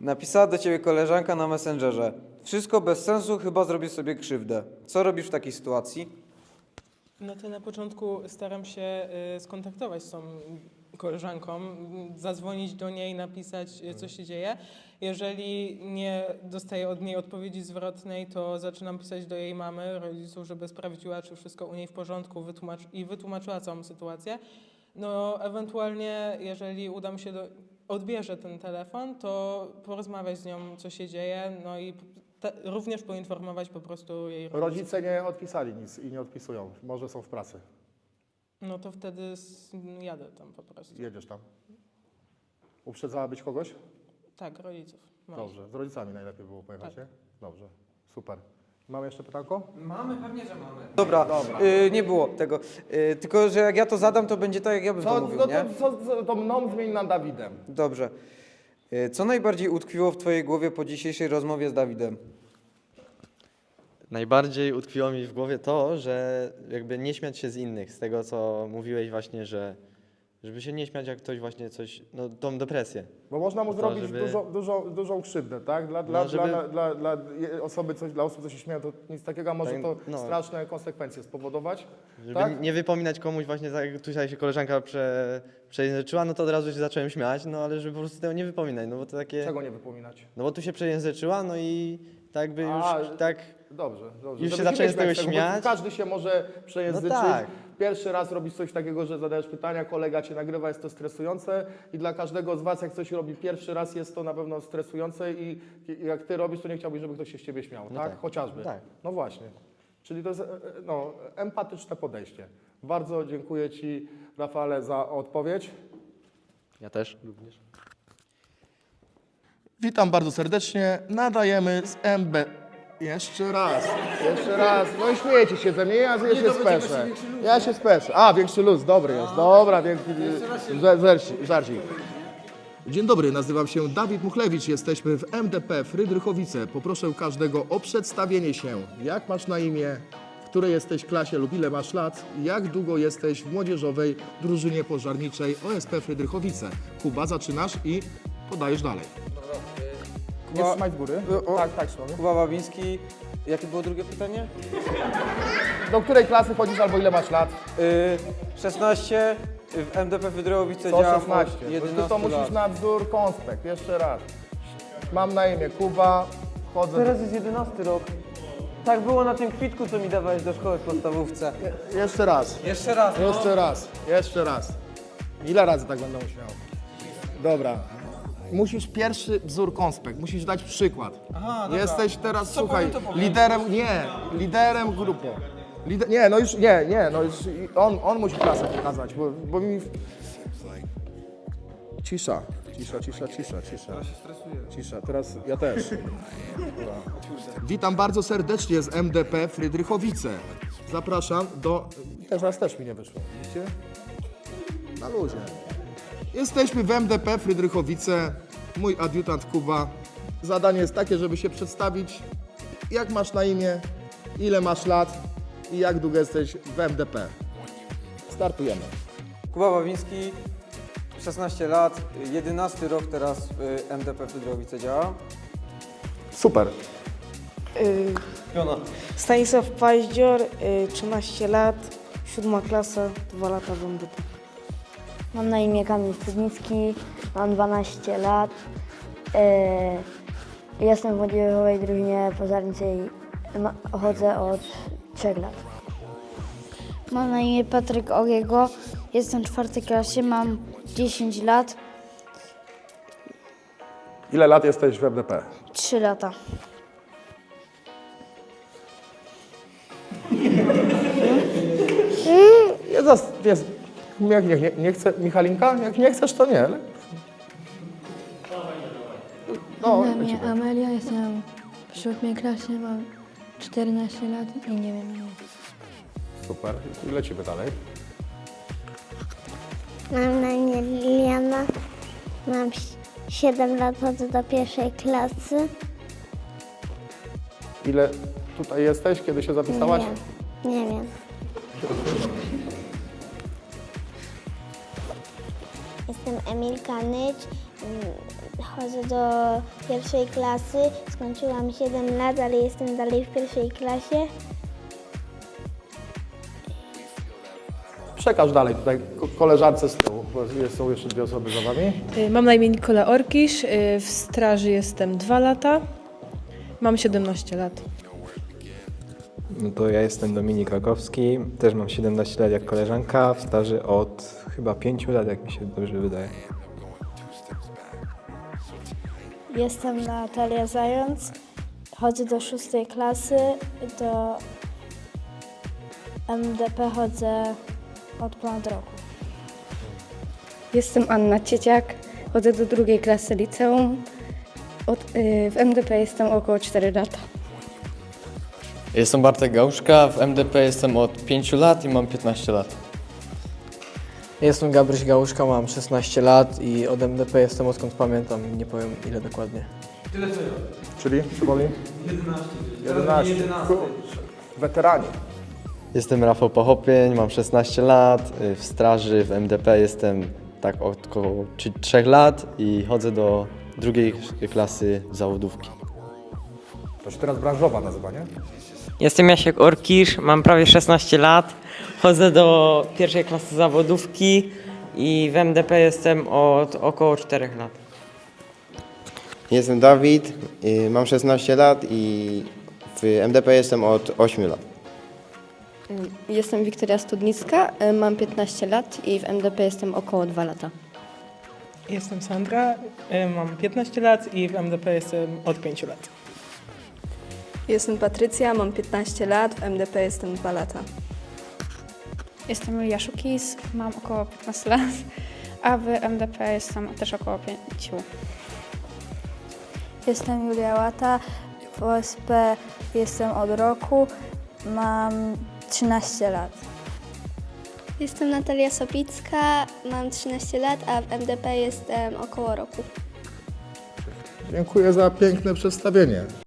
Napisała do ciebie koleżanka na Messengerze. Wszystko bez sensu, chyba zrobię sobie krzywdę. Co robisz w takiej sytuacji? No to na początku staram się y, skontaktować z tą koleżanką, zadzwonić do niej, napisać, y, co się dzieje. Jeżeli nie dostaję od niej odpowiedzi zwrotnej, to zaczynam pisać do jej mamy, rodziców, żeby sprawdziła, czy wszystko u niej w porządku wytłumacz i wytłumaczyła całą sytuację. No, ewentualnie, jeżeli uda mi się do, odbierze ten telefon, to porozmawiać z nią, co się dzieje, no i te, również poinformować po prostu jej rodziców. Rodzice nie odpisali nic i nie odpisują. Może są w pracy. No to wtedy s- jadę tam po prostu. Jedziesz tam. Uprzedzałabyś kogoś? Tak, rodziców. Mam. Dobrze. Z rodzicami najlepiej było pojechać, Tak. nie? Dobrze. Super. Mamy jeszcze pytanko? Mamy, pewnie, że mamy. Dobra, y, nie było tego. Y, tylko, że jak ja to zadam, to będzie tak, jak ja bym to Co, mówił, no nie? to, co, co, to mną zmień na Dawidem. Dobrze. Y, Co najbardziej utkwiło w twojej głowie po dzisiejszej rozmowie z Dawidem? Najbardziej utkwiło mi w głowie to, że jakby nie śmiać się z innych, z tego co mówiłeś właśnie, że żeby się nie śmiać jak ktoś właśnie coś, no tą depresję. Bo można mu To, zrobić żeby- dużo, dużo, dużą krzywdę, tak? Dla, dla, No, żeby- dla, dla, dla je- osoby, coś, dla osób, co się śmieją, to nic takiego, a może Tak, to no. straszne konsekwencje spowodować. Żeby Tak? nie wypominać komuś właśnie, tak jak tutaj się koleżanka prze, przejęzyczyła, no to od razu się zacząłem śmiać, no ale żeby po prostu tego nie wypominać, no bo to takie, Czego nie wypominać? no bo tu się przejęzyczyła, no i tak jakby już A, tak, Dobrze, dobrze. Już się zacząłem z tego śmiać. Każdy się może przejęzyczyć. No tak. Pierwszy raz robisz coś takiego, że zadajesz pytania, kolega cię nagrywa, jest to stresujące i dla każdego z was, jak coś robi pierwszy raz, jest to na pewno stresujące i i jak ty robisz, to nie chciałbyś, żeby ktoś się z ciebie śmiał, No tak? tak. Chociażby. Tak. No właśnie. Czyli to jest e, e, no, empatyczne podejście. Bardzo dziękuję ci, Rafale, za odpowiedź. ja też również. Witam bardzo serdecznie. Nadajemy z MB. Jeszcze raz, jeszcze raz. No i śmiejecie się ze mnie, ja, ja się speszę. Ja się speszę. A, większy luz, dobry jest. Dobra, wielki żarcik. Dzień dobry, nazywam się Dawid Muchlewicz. Jesteśmy w MDP Frydrychowice. Poproszę każdego o przedstawienie się. Jak masz na imię, w której jesteś klasie lub ile masz lat, jak długo jesteś w młodzieżowej drużynie pożarniczej OSP Frydrychowice. Kuba, zaczynasz i podajesz dalej. Nie Kuba- trzymaj z góry. O, o. Tak, tak, Szymon. Kuba Babiński. Jakie było drugie pytanie? Do której klasy chodzisz albo ile masz lat? Y, 16. W MDP Wydrołowice Co działam 16. od Bo 11 ty to musisz lat. na wzór konspekt. Jeszcze raz. Mam na imię Kuba, chodzę... Teraz jest 11 rok. Tak było na tym kwitku, co mi dawałeś do szkoły w podstawówce. Je- Jeszcze raz. Jeszcze raz, no. Jeszcze raz. Jeszcze raz. Ile razy tak będę musiał? Dobra. Musisz pierwszy wzór konspekt, musisz dać przykład. Aha, dobra. Jesteś teraz, Co słuchaj, powiem, to powiem. liderem, nie, liderem grupy. Lider, nie, no już, nie, nie, no już on, on musi klasę pokazać, bo, bo mi... Cisza, cisza, cisza, cisza, cisza. Teraz się stresuję. Cisza, teraz ja też. Witam bardzo serdecznie z MDP Frydrychowice. Zapraszam do... Teraz też mi nie wyszło, widzicie? Na luzie. Jesteśmy w MDP Frydrychowice. Mój adiutant Kuba. Zadanie jest takie, żeby się przedstawić, jak masz na imię, ile masz lat i jak długo jesteś w MDP. Startujemy. Kuba Babiński, 16 lat, 11 rok teraz w MDP Wydrołowice działa. Super. Y, Piona. Stanisław Paździor, y, 13 lat, siódma klasa, 2 lata w MDP. Mam na imię Kamil Studnicki, mam 12 lat. E, jestem w młodzieżowej drużynie pożarniczej. Chodzę od 3 lat. Mam na imię Patryk Oriego, jestem w czwartej klasie, mam 10 lat, Ile lat jesteś w MDP? 3 lata. Jest, zas- jest. Jak nie, nie, nie chcę, Michalinka? Jak nie chcesz, to nie. ale- No, Na mnie lecimy. Amelia, jestem w siódmej klasie, mam 14 lat i nie wiem ile. Super. I lecimy dalej. Mam na imię Liliana. Mam 7 lat, chodzę do pierwszej klasy. Ile tutaj jesteś, kiedy się zapisałaś? Nie wiem. Nie wiem. Jestem Emilka Nycz. mm, chodzę do pierwszej klasy. Skończyłam 7 lat, ale jestem dalej w pierwszej klasie. Przekaż dalej tutaj ko- koleżance z tyłu, bo jest- są jeszcze dwie osoby za wami. Y, Mam na imię Nikola Orkisz, y, w straży jestem 2 lata, mam 17 lat. No to ja jestem Dominik Rakowski, też mam 17 lat jak koleżanka, w staży od chyba 5 lat, jak mi się dobrze wydaje. Jestem Natalia Zając. Chodzę do szóstej klasy. Do MDP chodzę od ponad roku. Jestem Anna Cieciak, chodzę do drugiej klasy liceum. Od, y, w MDP jestem około 4 lata. Jestem Bartek Gałszka, w MDP jestem od 5 lat i mam 15 lat. Jestem Gabryś Gałuszka, mam 16 lat i od MDP jestem odkąd pamiętam, nie powiem ile dokładnie. Czyli, Szyboli? 11. 11. Weterani. Jestem Rafał Pochopień, mam 16 lat, w straży w MDP jestem tak około 3 lat i chodzę do drugiej klasy zawodówki. To się teraz branżowa nazywa, nie? Jestem Jasiek Orkisz, mam prawie 16 lat, chodzę do pierwszej klasy zawodówki i w MDP jestem od około 4 lat. Jestem Dawid, y, mam 16 lat i w MDP jestem od 8 lat. Jestem Wiktoria Studnicka, y, mam 15 lat i w MDP jestem około 2 lata. Jestem Sandra, y, mam 15 lat i w MDP jestem od 5 lat. Jestem Patrycja, mam 15 lat, w MDP jestem 2 lata. Jestem Julia Szukis, mam około 15 lat, a w MDP jestem też około 5. Jestem Julia Łata. W OSP jestem od roku. Mam 13 lat. Jestem Natalia Sopicka, mam 13 lat, a w MDP jestem około roku. Dziękuję za piękne przedstawienie.